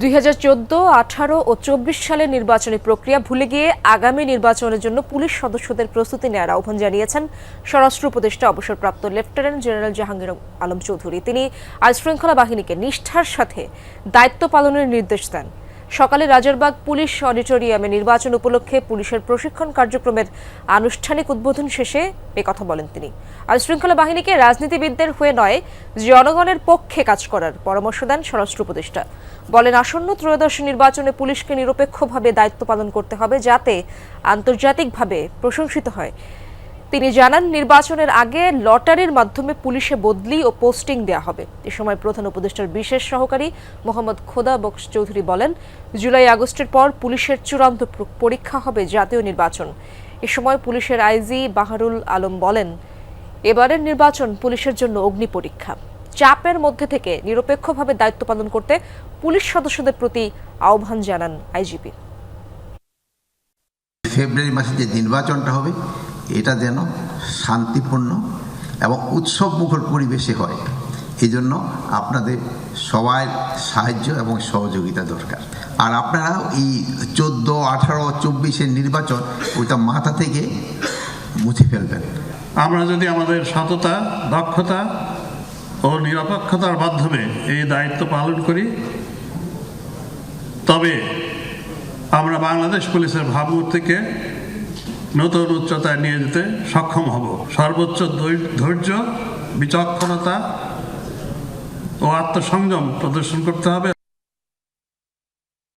দুই হাজার চোদ্দ, আঠারো ও চব্বিশ সালের নির্বাচনী প্রক্রিয়া ভুলে গিয়ে আগামী নির্বাচনের জন্য পুলিশ সদস্যদের প্রস্তুতি নেওয়ার আহ্বান জানিয়েছেন স্বরাষ্ট্র উপদেষ্টা অবসরপ্রাপ্ত লেফটেন্যান্ট জেনারেল জাহাঙ্গীর আলম চৌধুরী। তিনি আইন শৃঙ্খলা বাহিনীকে নিষ্ঠার সাথে দায়িত্ব পালনের নির্দেশ দেন। সকালে রাজারবাগ পুলিশ অডিটোরিয়ামে নির্বাচন উপলক্ষে পুলিশের প্রশিক্ষণ কার্যক্রমের আনুষ্ঠানিক উদ্বোধন শেষে কথা বলেন তিনি। আইন শৃঙ্খলা বাহিনীকে রাজনীতিবিদদের হয়ে নয়, জনগণের পক্ষে কাজ করার পরামর্শ দেন স্বরাষ্ট্র উপদেষ্টা। বলেন, আসন্ন ত্রয়োদশ নির্বাচনে পুলিশকে নিরপেক্ষভাবে দায়িত্ব পালন করতে হবে যাতে আন্তর্জাতিকভাবে প্রশংসিত হয়। তিনি জানান, নির্বাচনের আগে লটারির মাধ্যমে পুলিশে বদলি ও পোস্টিং দেওয়া হবে। এ সময় প্রধান উপদেষ্টার বিশেষ সহকারী মোহাম্মদ খোদা বক্স চৌধুরী বলেন, জুলাই আগস্টের পর পুলিশের চূড়ান্ত প্র- পরীক্ষা হবে জাতীয় নির্বাচন। এ সময় পুলিশের আইজি বাহারুল আলম বলেন, এবারের নির্বাচন পুলিশের জন্য অগ্নি পরীক্ষা। চাপের মধ্যে থেকে নিরপেক্ষভাবে দায়িত্ব পালন করতে পুলিশ সদস্যদের প্রতি আহ্বান জানান আইজিপি। ফেব্রুয়ারি মাসে যে নির্বাচনটা হবে এটা যেন শান্তিপূর্ণ এবং উৎসব মুখর পরিবেশে হয়। এই জন্য আপনাদের সবার সাহায্য এবং সহযোগিতা দরকার। আর আপনারা এই চোদ্দ, আঠারো, চব্বিশের নির্বাচন ওইটা মাথা থেকে মুছে ফেলবেন। আমরা যদি আমাদের সততা দক্ষতা ও নিরপেক্ষতার মাধ্যমে এই দায়িত্ব পালন করি, তবে আমরা বাংলাদেশ পুলিশের ভাবমূর্তিকে নতুন উচ্চতায় নিয়ে যেতে সক্ষম হব। সর্বোচ্চ ধৈর্য বিচক্ষণতা ও আত্মসংযম প্রদর্শন করতে হবে।